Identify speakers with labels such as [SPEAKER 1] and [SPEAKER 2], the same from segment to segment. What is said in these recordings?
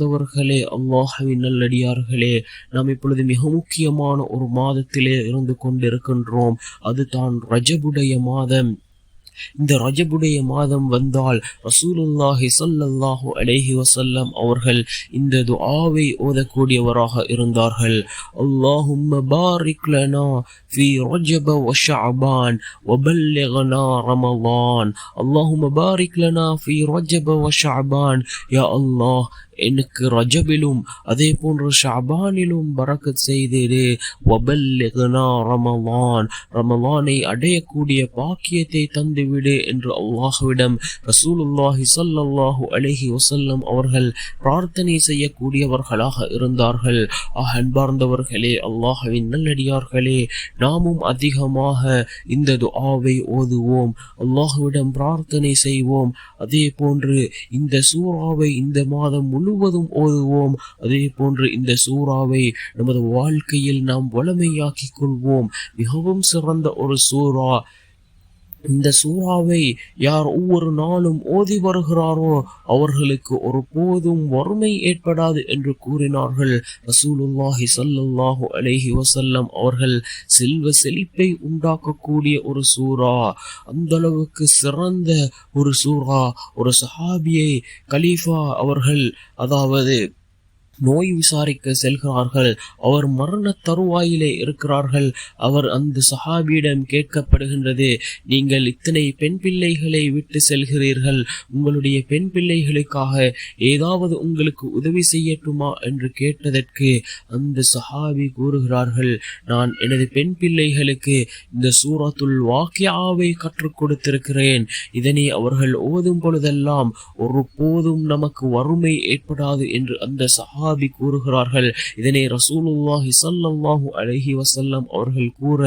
[SPEAKER 1] அன்பர்களே அல்லாஹவின் நல்லடியார்களே நாம் இப்பொழுது மிக முக்கியமான ஒரு மாதத்திலே இருந்து கொண்டிருக்கின்றோம். அது தான் ரஜபுடைய மாதம். இந்த ரஜபுடைய மாதம் வந்தால் ரசூலுல்லாஹி சல்லல்லாஹு அலேஹி வசல்லம் அவர்கள் இந்த துஆவை ஓதக்கூடியவராக இருந்தார்கள். அல்லாஹும்ம பாரிக் லனா ஃபி ரஜப வ ஷஅபான் வபல்லிக்னா ரமலான். அல்லாஹும்ம பாரிக் லனா ஃபி ரஜப வ ஷஅபான். யா அல்லாஹ் எனக்கு ரஜபிலும் அதே போன்று ஷாபானிலும் பறக்கத் செய்திடு வபல்லிக்னா ரமலான் ரமலானை அடையக்கூடிய பாக்கியத்தை தந்துவிடு என்று அல்லாஹ்விடம் ரசூலுல்லாஹி சல்லல்லாஹு அலஹி வசல்லம் அவர்கள் பிரார்த்தனை செய்யக்கூடியவர்களாக இருந்தார்கள். அன்பார்ந்தவர்களே அல்லாஹுவின் நல்லடியார்களே நாமும் அதிகமாக இந்த துஆவை ஓதுவோம் அல்லாஹ்விடம் பிரார்த்தனை செய்வோம். அதே போன்று இந்த சூறாவை இந்த மாதம் முழுவதும் ஓதுவோம். அதே போன்று இந்த சூறாவை நமது வாழ்க்கையில் நாம் வளமையாக்கிக் கொள்வோம். மிகவும் சிறந்த ஒரு சூறா. இந்த சூறாவை யார் ஒவ்வொரு நாளும் ஓதி வருகிறாரோ அவர்களுக்கு ஒரு போதும் வறுமை ஏற்படாது என்று கூறினார்கள். ரசூலுல்லாஹி சல்லுல்லாஹு அலைஹி வசல்லம் அவர்கள் செல்வ செழிப்பை உண்டாக்கக்கூடிய ஒரு சூறா அந்த அளவுக்கு சிறந்த ஒரு சூறா ஒரு சஹாபியை கலீஃபா அவர்கள் அதாவது நோய் விசாரிக்க செல்கிறார்கள். அவர் மரண தருவாயிலே இருக்கிறார்கள். அவர் அந்த சஹாபியிடம் கேட்கப்படுகின்றது நீங்கள் இத்தனை பெண் பிள்ளைகளை விட்டு செல்கிறீர்கள். உங்களுடைய பெண் பிள்ளைகளுக்காக ஏதாவது உங்களுக்கு உதவி செய்யட்டுமா? என்று கேட்டதற்கு அந்த சஹாபி கூறுகிறார்கள் நான் எனது பெண் பிள்ளைகளுக்கு இந்த சூரத்துல் வாக்கியாவை கற்றுக் கொடுத்திருக்கிறேன். இதனை அவர்கள் ஓதும் பொழுதெல்லாம் ஒரு போதும் நமக்கு வறுமை ஏற்படாது என்று அந்த சஹா சஹாபி கூறுகிறார்கள். இதனை ரசூலுல்லாஹி சல்லாஹு அலஹி வசல்லம் அவர்கள் கூற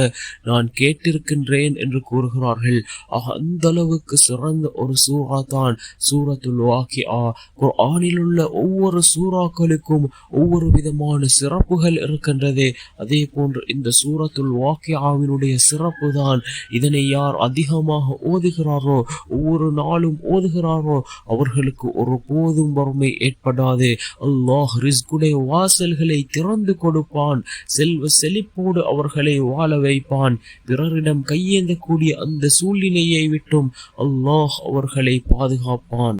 [SPEAKER 1] நான் கேட்டிருக்கின்றேன் என்று கூறுகிறார்கள். ஆக அந்த அளவுக்கு சிறந்த ஒரு சூரா தான் சூரத்துல் வாக்கியா குர்ஆனில் உள்ள ஒவ்வொரு சூறாக்களுக்கும் ஒவ்வொரு விதமான சிறப்புகள் இருக்கின்றது. அதே போன்று இந்த சூரத்துல் வாக்கியாவினுடைய சிறப்பு தான் இதனை யார் அதிகமாக ஓதுகிறாரோ ஒவ்வொரு நாளும் ஓதுகிறாரோ அவர்களுக்கு ஒரு போதும் வறுமை ஏற்படாது. அல்லாஹ் ரிஸ்குடைய வாசல்களை திறந்து கொடுப்பான். செல்வ செழிப்போடு அவர்களை வாழ வைப்பான். பிறரிடம் கையேந்தக்கூடிய அந்த சூழ்நிலையை விட்டும் அல்லாஹ் அவர்களை பாதுகாப்பான்.